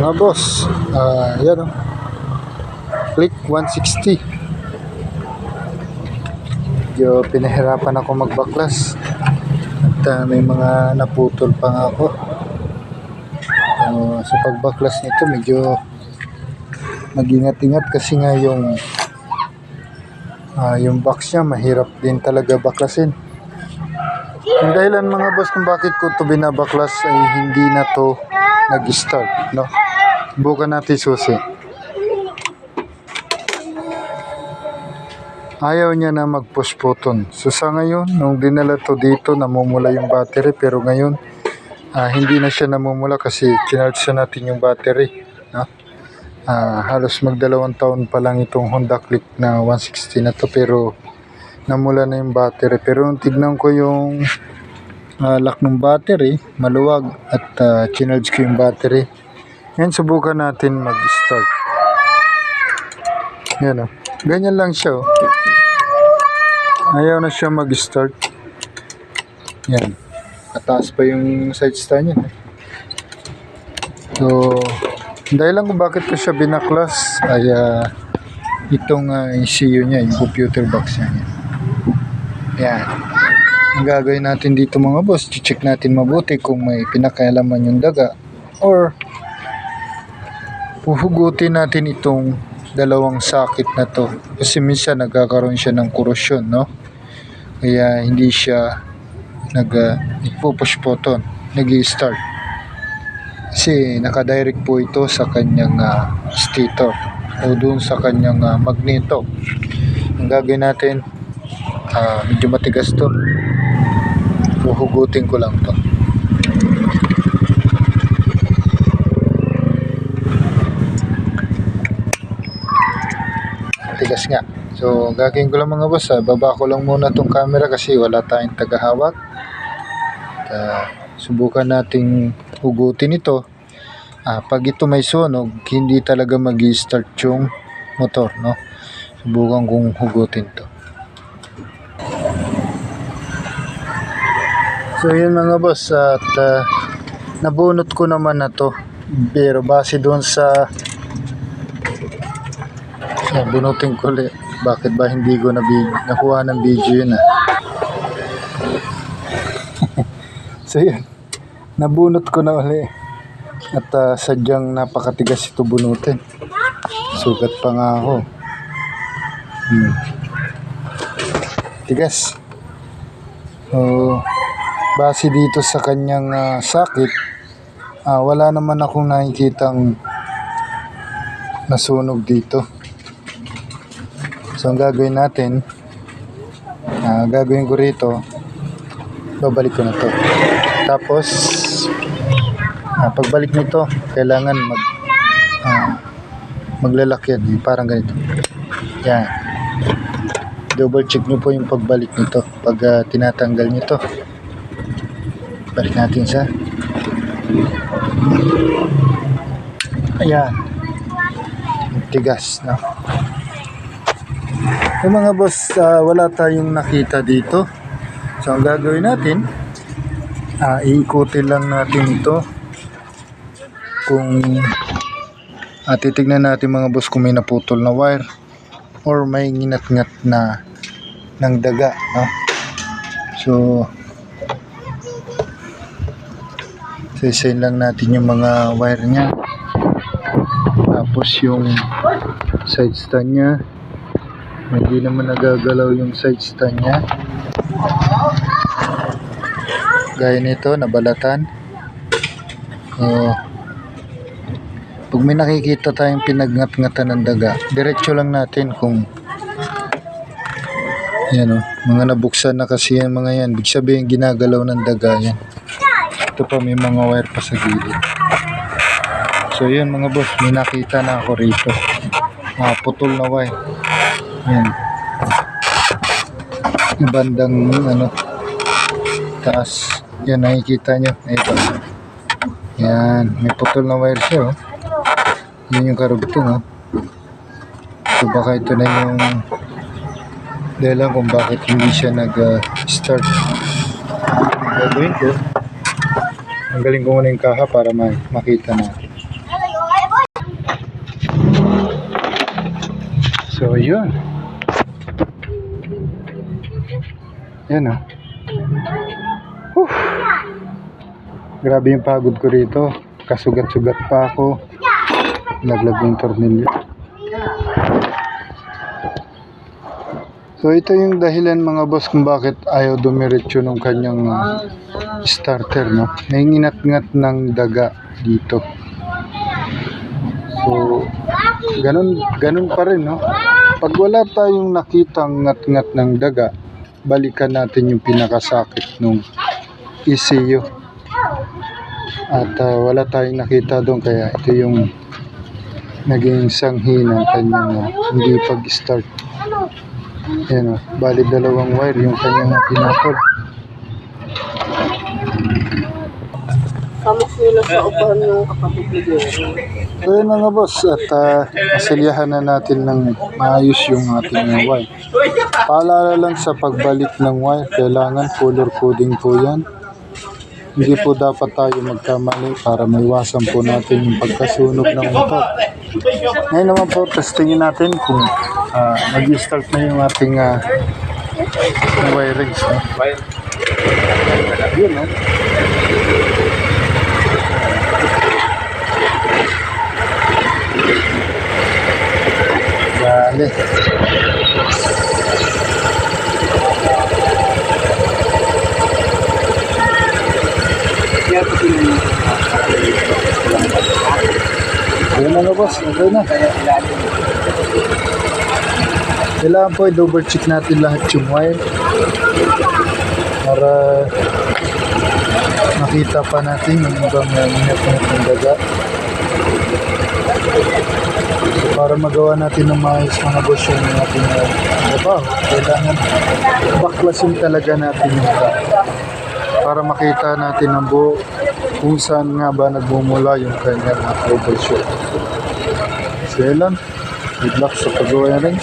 Mga boss, ah yan o. Click 160. Medyo pinahirapan ako magbaklas. At ah, may mga naputol pa nga ako. So, sa pagbaklas nito medyo mag-ingat-ingat kasi nga yung ah, yung box niya mahirap din talaga baklasin. Yung dahilan mga boss kung bakit ko ito binabaklas ay hindi na to nag-start, no? Bukan natin susi. Ayaw niya na mag-push button. So sa ngayon, nung dinala to dito, namumula yung battery. Pero ngayon, ah, hindi na siya namumula kasi kinarge na natin yung battery. No? Ah, halos magdalawang taon pa lang itong Honda Click na 160 na to pero namula na yung battery. Pero nung tignan ko yung ah, lock ng battery, maluwag at uh, chinarge ko yung battery. Ngayon subukan natin mag-start. Yan o. Ganyan lang siya o. Ayaw na siya mag-start. Yan. Mataas pa yung side stand niya. eh. So, dahil lang kung bakit ko siya binaklas ay ah, itong ah, ECU niya, yung computer box niya. Yan. Ang gagawin natin dito mga boss, check natin mabuti kung may pinakailaman yung daga or puhugutin natin itong dalawang sakit na to. Kasi minsan nagkakaroon siya ng korosyon no? Kaya hindi siya nag uh, button nag start kasi nakadirect po ito sa kanyang uh, stator o doon sa kanyang ah, magneto. Ang gagawin natin ah, medyo matigas to. Huhugutin ko lang to. Tigas nga. So, gagawin ko lang mga boss, ah, baba ko lang muna tong camera kasi wala tayong tagahawak. At, ah, subukan nating hugutin ito. Ah, pag ito may sunog, hindi talaga mag start yung motor, no? Subukan kong hugutin to. So yun mga boss at uh, nabunot ko naman na to pero base doon sa yeah, bunutin ko ulit. Bakit ba hindi ko na nakuha ng video yun ah? So yun. Nabunot ko na uli at uh, sadyang napakatigas ito bunutin. Sugat pa nga ako. Hmm. tigas. So base dito sa kanyang ah, sakit, ah, wala naman akong nakikitang nasunog dito. So, ang gagawin natin, ah, gagawin ko rito, babalik ko na to. Tapos, ah, pagbalik nito, kailangan mag, ah, maglalak yan, yung parang ganito. Yan. Double check nyo po yung pagbalik nito pag ah, tinatanggal nyo to balik natin sa ayan tigas no yung mga boss ah, wala tayong nakita dito so ang gagawin natin ah, iikutin lang natin ito kung ah, titignan natin mga boss kung may naputol na wire or may nginat-ngat na ng daga no so Sisayin lang natin yung mga wire niya. Tapos yung side stand niya. Hindi naman nagagalaw yung side stand niya. Gaya nito, nabalatan. So, pag may nakikita tayong pinagngat-ngatan ng daga, diretso lang natin kung yan o, mga nabuksan na kasi yan mga yan. Big sabihin ginagalaw ng daga yan. Ito pa may mga wire pa sa gilid. So yun mga boss. May nakita na ako rito. Mga putol na wire Ayan. Yung bandang ano, taas. Yan, nakikita nyo. Ito. Yan. May putol na wire siya, oh. Yun yung karugtong, oh. So, baka ito na yung dahilan kung bakit hindi siya nag-start. Gagawin ko. Ang galing ko muna yung kaha para makita natin. So, yun. Yan ah. Whew. Grabe yung pagod ko rito. Kasugat-sugat pa ako. Laglag yung tornilyo. So ito yung dahilan mga boss kung bakit ayaw dumiretso ng kanyang ah, starter no. Nangingat-ngat ng daga dito. So ganun ganun pa rin no. Pag wala tayong nakitang ngat-ngat ng daga, balikan natin yung pinakasakit nung ECU. At ah, wala tayong nakita doon kaya ito yung naging sanghi ng kanyang ah, hindi pag-start. Yan o, bali dalawang wire yung kanyang pinapol. Kamok nila sa upahan ng kapatid ni Gary. So yun mga boss, at uh, nasilyahan na natin ng maayos yung ating wire. Paalala lang sa pagbalik ng wire, kailangan color coding po yan. Hindi po dapat tayo magkamali para maiwasan po natin yung pagkasunog ng motor. Ngayon naman po, testingin natin kung uh, mag-start na yung ating uh, wirings. No? Yun, no? Sila Ayun na boss, okay na. Kailangan po i-double check natin lahat yung wire para makita pa natin yung ibang minat-minat ng daga. Para magawa natin ng maayos mga boss yung ating trabaho, kailangan baklasin talaga natin yung truck para makita natin ang buo kung saan nga ba nagmumula yung kanyang troubleshoot. So yun lang. Good luck sa pag-wiring.